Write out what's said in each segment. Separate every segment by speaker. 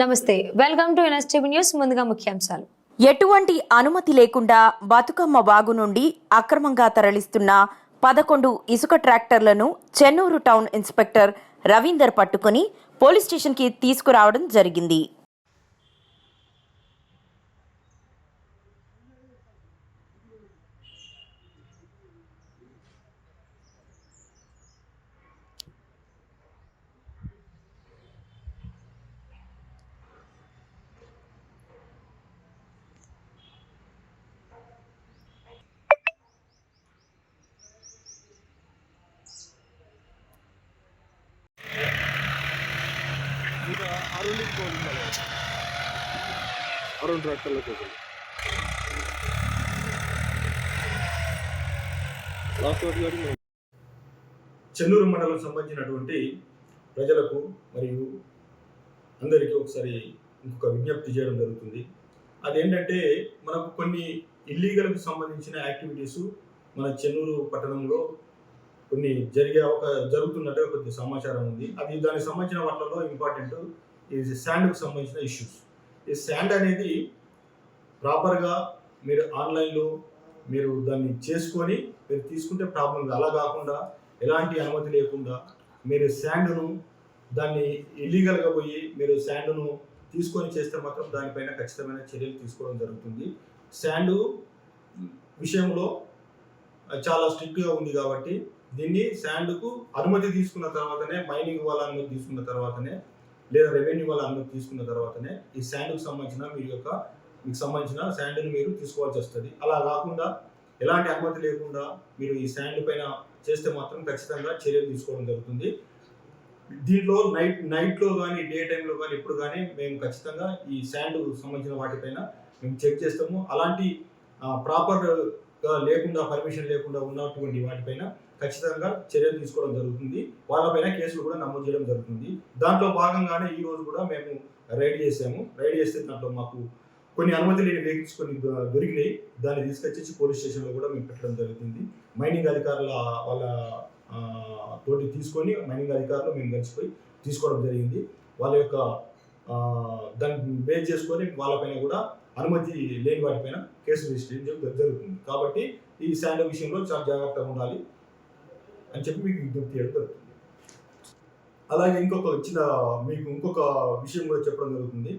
Speaker 1: నమస్తే. Welcome to NSTV news ముందుగా ముఖ్యాంశాలు.
Speaker 2: ఎటువంటి అనుమతి లేకుండా బతుకమ్మ వాగు నుండి అక్రమంగా తరలిస్తున్న పదకొండు ఇసుక ట్రాక్టర్లను చెన్నూరు టౌన్ ఇన్స్పెక్టర్ రవీందర్ పట్టుకుని పోలీస్ స్టేషన్కి తీసుకురావడం జరిగింది.
Speaker 3: ఇంకా అరుణ్ పోవాలి అరుణ్ ట్రాక్టర్లోకి
Speaker 4: చెన్నూరు మండలం సంబంధించినటువంటి ప్రజలకు మరియు అందరికీ ఒకసారి ఇంకొక విజ్ఞప్తి చేయడం జరుగుతుంది. అదేంటంటే మనకు కొన్ని ఇల్లీగల్కి సంబంధించిన యాక్టివిటీస్ మన చెన్నూరు పట్టణంలో కొన్ని జరిగే ఒక జరుగుతున్నట్టుగా కొద్ది సమాచారం ఉంది. అది దానికి సంబంధించిన వాటిలో ఇంపార్టెంట్ ఈ శాండ్కి సంబంధించిన ఇష్యూస్. ఈ శాండ్ అనేది ప్రాపర్గా మీరు ఆన్లైన్లో మీరు దాన్ని చేసుకొని మీరు తీసుకుంటే ప్రాబ్లం అలా కాకుండా ఎలాంటి అనుమతి లేకుండా మీరు శాండ్ను దాన్ని ఇల్లీగల్గా పోయి మీరు శాండ్ను తీసుకొని చేస్తే మాత్రం దానిపైన ఖచ్చితమైన చర్యలు తీసుకోవడం జరుగుతుంది. శాండ్ విషయంలో చాలా స్ట్రిక్ట్గా ఉంది కాబట్టి దీన్ని శాండ్కు అనుమతి తీసుకున్న తర్వాతనే మైనింగ్ వాళ్ళ అనుమతి తీసుకున్న తర్వాతనే లేదా రెవెన్యూ వాళ్ళ అనుమతి తీసుకున్న తర్వాతనే ఈ శాండ్కు సంబంధించిన మీ యొక్క మీకు సంబంధించిన శాండ్ని మీరు తీసుకోవాల్సి వస్తుంది. అలా కాకుండా ఎలాంటి అనుమతి లేకుండా మీరు ఈ శాండ్ పైన చేస్తే మాత్రం ఖచ్చితంగా చర్యలు తీసుకోవడం జరుగుతుంది. దీంట్లో నైట్ నైట్లో కానీ డే టైంలో కానీ ఎప్పుడు కానీ మేము ఖచ్చితంగా ఈ శాండ్ సంబంధించిన వాటిపైన మేము చెక్ చేస్తాము. అలాంటి ప్రాపర్గా లేకుండా పర్మిషన్ లేకుండా ఉన్నటువంటి వాటిపైన ఖచ్చితంగా చర్యలు తీసుకోవడం జరుగుతుంది. వాళ్ళపైన కేసులు కూడా నమోదు చేయడం జరుగుతుంది. దాంట్లో భాగంగానే ఈ రోజు కూడా మేము రైడ్ చేసాము రైడ్ చేస్తే దాంట్లో మాకు కొన్ని అనుమతి లేని వెహికల్స్ కొన్ని దొరికినాయి. దాన్ని తీసుకొచ్చి పోలీస్ స్టేషన్లో కూడా మేము పెట్టడం జరుగుతుంది. మైనింగ్ అధికారుల వాళ్ళ తోటి తీసుకొని మైనింగ్ అధికారులు మేము కలిసిపోయి తీసుకోవడం జరిగింది. వాళ్ళ యొక్క దాన్ని బేస్ చేసుకొని వాళ్ళపైన కూడా అనుమతి లేని వాటిపైన కేసు రిజిస్టర్ చేయడం జరుగుతుంది. కాబట్టి ఈ శాండ్ విషయంలో చాలా జాగ్రత్తగా ఉండాలి. అని చెప్పి మీకు విజ్ఞప్తి చేయడం జరుగుతుంది. అలాగే ఇంకొక వచ్చిన మీకు ఇంకొక విషయం కూడా చెప్పడం జరుగుతుంది.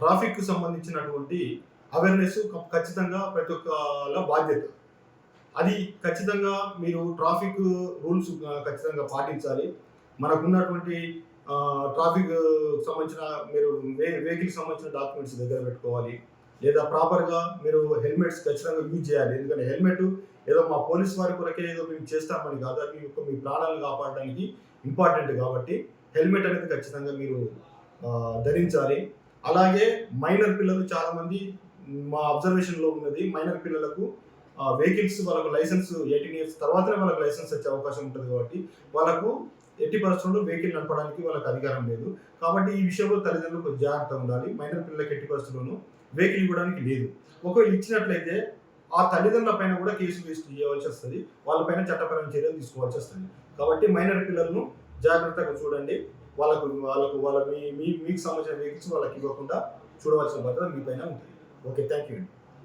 Speaker 4: ట్రాఫిక్ సంబంధించినటువంటి అవేర్నెస్ ఖచ్చితంగా ప్రతి ఒక్కల బాధ్యత. అది ఖచ్చితంగా మీరు ట్రాఫిక్ రూల్స్ ఖచ్చితంగా పాటించాలి. మనకున్నటువంటి ట్రాఫిక్ సంబంధించిన మీరు వెహికల్కి సంబంధించిన డాక్యుమెంట్స్ దగ్గర పెట్టుకోవాలి. లేదా ప్రాపర్గా మీరు హెల్మెట్స్ ఖచ్చితంగా యూజ్ చేయాలి. ఎందుకంటే హెల్మెట్ ఏదో మా పోలీస్ వారి కొరకే ఏదో మేము చేస్తామని కాదు. మీ యొక్క మీ ప్రాణాలను కాపాడడానికి ఇంపార్టెంట్ కాబట్టి హెల్మెట్ అనేది ఖచ్చితంగా మీరు ధరించాలి. అలాగే మైనర్ పిల్లలు చాలామంది మా అబ్జర్వేషన్లో ఉన్నది. మైనర్ పిల్లలకు వెహికల్స్ వాళ్ళకు లైసెన్స్ ఎయిటీన్ ఇయర్స్ తర్వాతనే వాళ్ళకి లైసెన్స్ వచ్చే అవకాశం ఉంటుంది కాబట్టి వాళ్ళకు ఎట్టి పరిస్థితుల్లో వెహికల్ నడపడానికి వాళ్ళకి అధికారం లేదు. కాబట్టి ఈ విషయంలో తల్లిదండ్రులు జాగ్రత్త ఉండాలి. మైనర్ పిల్లలకి ఎట్టి పరిస్థితుల్లోనూ వెహికల్ ఇవ్వడానికి లేదు. ఒకవేళ ఇచ్చినట్లయితే ఆ తల్లిదండ్రుల పైన కూడా కేసు వేస్ట్ చేయవలసి వస్తుంది. వాళ్ళపైన చట్టపరమైన చర్యలు తీసుకోవాల్సి వస్తుంది. కాబట్టి మైనర్ పిల్లలను జాగ్రత్తగా చూడండి. వాళ్ళకు వాళ్ళకు వాళ్ళ మీ మీ మీకు సంబంధించిన వెహికల్స్ వాళ్ళకి ఇవ్వకుండా చూడవలసిన బాధ్యత మీ పైన ఉంటుంది. ఓకే థ్యాంక్ యూ అండి.